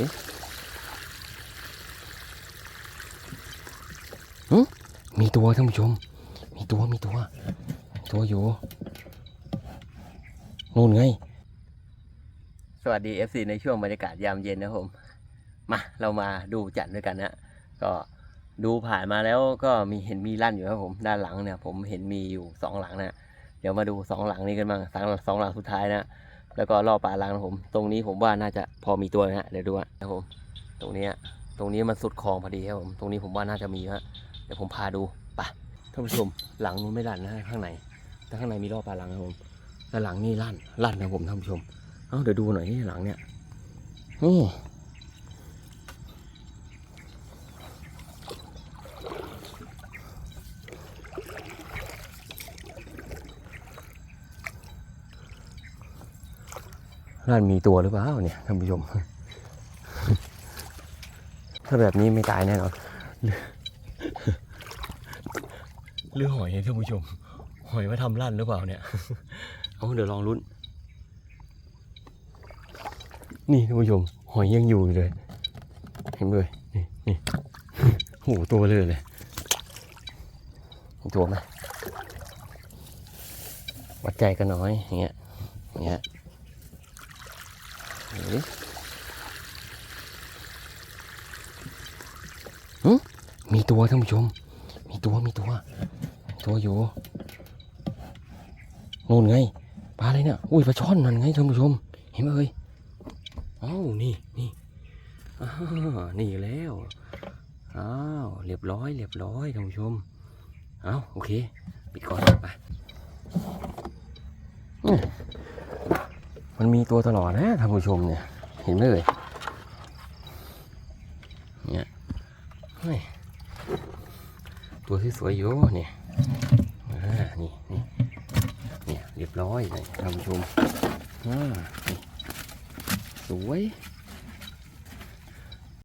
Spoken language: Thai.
ดิหึมีตัวท่านผู้ชม มีตัวมีตัว ตัวอยู่นู่นไง สวัสดี FC ในช่วงบรรยากาศยามเย็นนะครับผม มาเรามาดูจัดด้วยกันนะก็ดูผ่านมาแล้วก็มีเห็นมีลั่นอยู่ครับผมด้านหลังเนี่ย ผมเห็นมีอยู่สองหลังนะเดี๋ยวมาดูสองหลังนี้กันบ้างสองสองหลังสุดท้ายนะ แล้วก็รอบป่าลังนะผม ตรงนี้ผมว่าน่าจะพอมีตัวนะฮะเดี๋ยวดูนะครับผมตรงนี้ตรงนี้มันสุดคลองพอดีครับผมตรงนี้ผมว่าน่าจะมีฮะเดี๋ยวผมพาดูปะท่านผู้ชมหลังนู้นไม่ลั่นนะข้างในแต่ข้างในมีรอบป่าลังครับผมแต่หลังนี่ลั่นลั่นนะผมท่านผู้ชมเอ้าเดี๋ยวดูหน่อยที่หลังเนี่ยนี่ ลั่นมีตัวหรือเปล่าเนี่ยท่านผู้ชม ถ้าแบบนี้ไม่ตายแน่นอนเรือหอยท่านผู้ชม หอยมาทำลั่นหรือเปล่าเนี่ยเอาเดี๋ยวลองลุ้น นี่ท่านผู้ชม หอยยังอยู่อยู่เลย เห็นเลยนี่นี่โอ้โหตัวเลยเลยตัวไหมวัดใจกันน้อยอย่างเงี้ยอย่างเงี้ย มีตัวท่านผู้ชม มีตัวมีตัว ตัวอยู่นู่นไงปลาอะไรเนี่ยอุ้ยปลาช่อนนั่นไงท่านผู้ชม เห็นไหมเอ่ยอ้าวนี่นี่อ้าวนี่แล้วอ้าวเรียบร้อยเรียบร้อยท่านผู้ชมเอาโอเคปิดก่อนไปอื มันมีตัวตลอดนะท่านผู้ชมเนี่ย เห็นไหมเลยเนี่ยเฮ้ยตัวที่สวยอยู่เนี่ยนี่นี่เนี่ยเรียบร้อยเลยท่านผู้ชมอ่านี่สวย